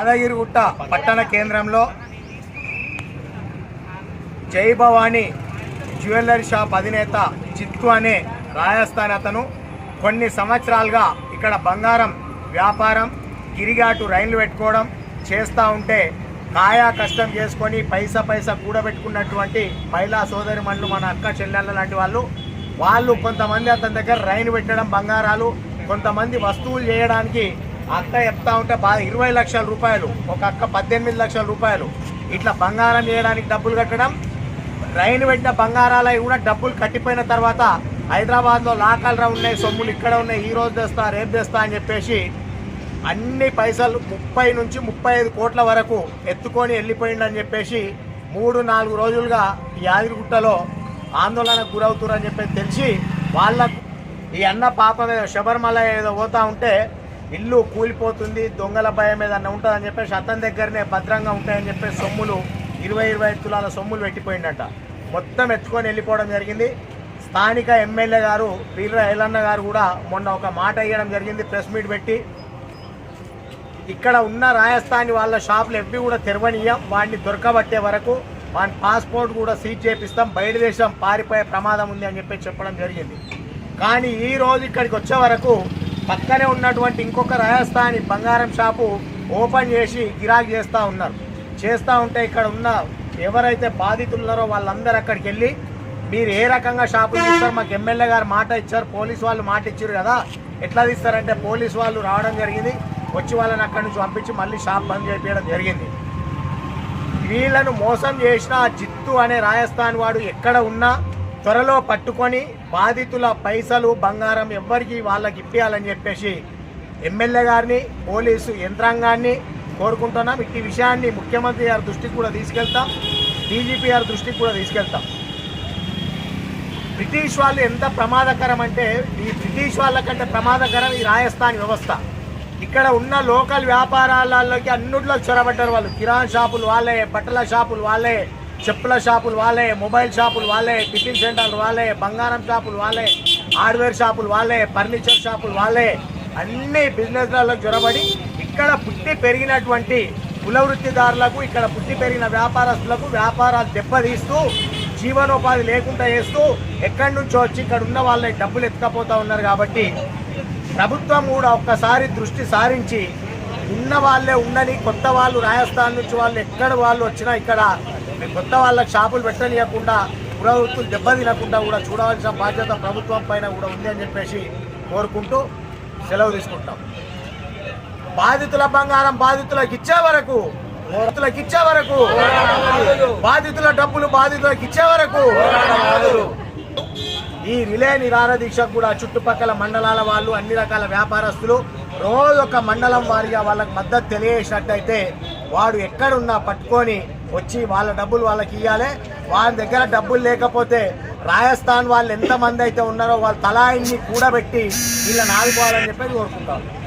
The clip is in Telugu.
యాదగిరిగుట్ట పట్టణ కేంద్రంలో జై భవానీ జ్యువెలరీ షాప్ అధినేత చిత్తు అనే రాజస్థాన్ అతను. కొన్ని సంవత్సరాలుగా ఇక్కడ బంగారం వ్యాపారం గిరిగాటు రైళ్ళు పెట్టుకోవడం చేస్తూ ఉంటే కాయా కష్టం చేసుకొని పైసా పైసా కూడబెట్టుకున్నటువంటి మహిళా సోదరి మనులు మన అక్క చెల్లెళ్ళ లాంటి వాళ్ళు. వాళ్ళు కొంతమంది అతని దగ్గర రైలు పెట్టడం బంగారాలు కొంతమంది వస్తువులు చేయడానికి అక్క చెప్తా ఉంటే బాగా ఇరవై లక్షల రూపాయలు ఒక అక్క పద్దెనిమిది లక్షల రూపాయలు. ఇట్లా బంగారం చేయడానికి డబ్బులు కట్టడం రైలు పెట్టిన బంగారాలై కూడా డబ్బులు కట్టిపోయిన తర్వాత హైదరాబాద్లో లాకల్రా ఉన్నాయి సొమ్ములు ఇక్కడ ఉన్నాయి ఈ రోజు తెస్తా రేపు తెస్తా అని చెప్పేసి అన్ని పైసలు ముప్పై నుంచి ముప్పై ఐదు కోట్ల వరకు ఎత్తుకొని వెళ్ళిపోయిండని చెప్పేసి మూడు నాలుగు రోజులుగా ఈ యాదగిరిగుట్టలో ఆందోళనకు గురవుతురని చెప్పేసి తెలిసి వాళ్ళకు ఈ అన్న పాప మీద శబరిమల ఏదో పోతా ఉంటే ఇల్లు కూలిపోతుంది దొంగల భయం ఏదన్నా ఉంటుందని చెప్పేసి అతని దగ్గరనే భద్రంగా ఉంటాయని చెప్పేసి సొమ్ములు ఇరవై ఇరవై తులాల సొమ్ములు పెట్టిపోయిండట మొత్తం ఎత్తుకొని వెళ్ళిపోవడం జరిగింది. స్థానిక ఎమ్మెల్యే గారు వీర్ర ఎల్లన్న గారు కూడా మొన్న ఒక మాట ఇవ్వడం జరిగింది ప్రెస్ మీట్ పెట్టి. ఇక్కడ ఉన్న రాజస్థానీ వాళ్ళ షాపులు ఎవ్వి కూడా తెరవనీయం వాడిని దొరకబట్టే వరకు వాని పాస్పోర్ట్ కూడా సీజ్ చేపిస్తాం బయట దేశం పారిపోయే ప్రమాదం ఉంది అని చెప్పి చెప్పడం జరిగింది. కానీ ఈ రోజు ఇక్కడికి వచ్చే వరకు పక్కనే ఉన్నటువంటి ఇంకొక రాజస్థానీ బంగారం షాపు ఓపెన్ చేసి గిరాకీ చేస్తూ ఉన్నారు. చేస్తూ ఉంటే ఇక్కడ ఉన్న ఎవరైతే బాధితులు ఉన్నారో వాళ్ళందరూ అక్కడికి వెళ్ళి మీరు ఏ రకంగా షాపులు తీస్తారు? మాకు ఎమ్మెల్యే గారు మాట ఇచ్చారు పోలీసు వాళ్ళు మాట ఇచ్చారు కదా. ఎట్లా తీస్తారంటే పోలీసు వాళ్ళు రావడం జరిగింది. వచ్చి వాళ్ళని అక్కడి నుంచి పంపించి మళ్ళీ షాప్ బంద్ చేయించడం జరిగింది. వీళ్ళను మోసం చేసిన జిత్తు అనే రాజస్థాన్ వాడు ఎక్కడ ఉన్నా త్వరలో పట్టుకొని బాధితుల పైసలు బంగారం ఎవ్వరికి వాళ్ళకి ఇప్పించాలని చెప్పేసి ఎమ్మెల్యే గారిని పోలీసు యంత్రాంగాన్ని కోరుకుంటున్నాం. ఇట్టి విషయాన్ని ముఖ్యమంత్రి గారి దృష్టికి కూడా తీసుకెళ్తాం. డీజీపీ గారి దృష్టికి కూడా తీసుకెళ్తాం. బ్రిటిష్ వాళ్ళు ఎంత ప్రమాదకరం అంటే ఈ బ్రిటిష్ వాళ్ళకంటే ప్రమాదకరం ఈ రాజస్థాన్ వ్యవస్థ. ఇక్కడ ఉన్న లోకల్ వ్యాపారాలలోకి అన్నిట్లో చొరబడ్డారు వాళ్ళు. కిరాణ్ షాపులు వాళ్ళే బట్టల షాపులు వాళ్ళే. చెప్పుల షాపులు వాళ్ళే మొబైల్ షాపులు వాళ్ళే టిఫిన్ సెంటర్లు వాళ్ళే బంగారం షాపులు వాళ్ళే హార్డ్వేర్ షాపులు వాళ్ళే ఫర్నిచర్ షాపులు వాళ్ళే. అన్ని బిజినెస్లలో చొరబడి ఇక్కడ పుట్టి పెరిగినటువంటి కుల వృత్తిదారులకు ఇక్కడ పుట్టి పెరిగిన వ్యాపారస్తులకు వ్యాపారాలు దెబ్బతీస్తూ జీవనోపాధి లేకుండా చేస్తూ ఎక్కడి నుంచో వచ్చి ఇక్కడ ఉన్న వాళ్ళని డబ్బులు ఎత్తుకపోతూ ఉన్నారు కాబట్టి ప్రభుత్వం కూడా ఒక్కసారి దృష్టి సారించి ఉన్న వాళ్ళే ఉండని కొత్త వాళ్ళు రాజస్థాన్ నుంచి వాళ్ళు ఎక్కడ వాళ్ళు వచ్చినా ఇక్కడ కొత్త వాళ్ళకి షాపులు పెట్టనియకుండా పురావృత్తులు దెబ్బతినకుండా కూడా చూడవలసిన బాధ్యత ప్రభుత్వం పైన కూడా ఉంది అని చెప్పేసి కోరుకుంటూ సెలవు తీసుకుంటాం. బాధితుల బంగారం బాధితులకు ఇచ్చే వరకు బాధితులకు ఇచ్చే వరకు బాధితుల డబ్బులు బాధితులకు ఇచ్చే వరకు ఈ రిలే నిరాహార దీక్ష కూడా చుట్టుపక్కల మండలాల వాళ్ళు అన్ని రకాల వ్యాపారస్తులు రోజు ఒక మండలం వారిగా వాళ్ళకి మద్దతు తెలియజేసినట్టయితే వాడు ఎక్కడున్నా పట్టుకొని వచ్చి వాళ్ళ డబ్బులు వాళ్ళకి ఇవ్వాలి వాళ్ళ దగ్గర డబ్బులు లేకపోతే రాజస్థాన్ వాళ్ళు ఎంతమంది అయితే ఉన్నారో వాళ్ళ తలాయిని కూడబెట్టి వీళ్ళని ఆదుకోవాలని చెప్పేది కోరుకుంటారు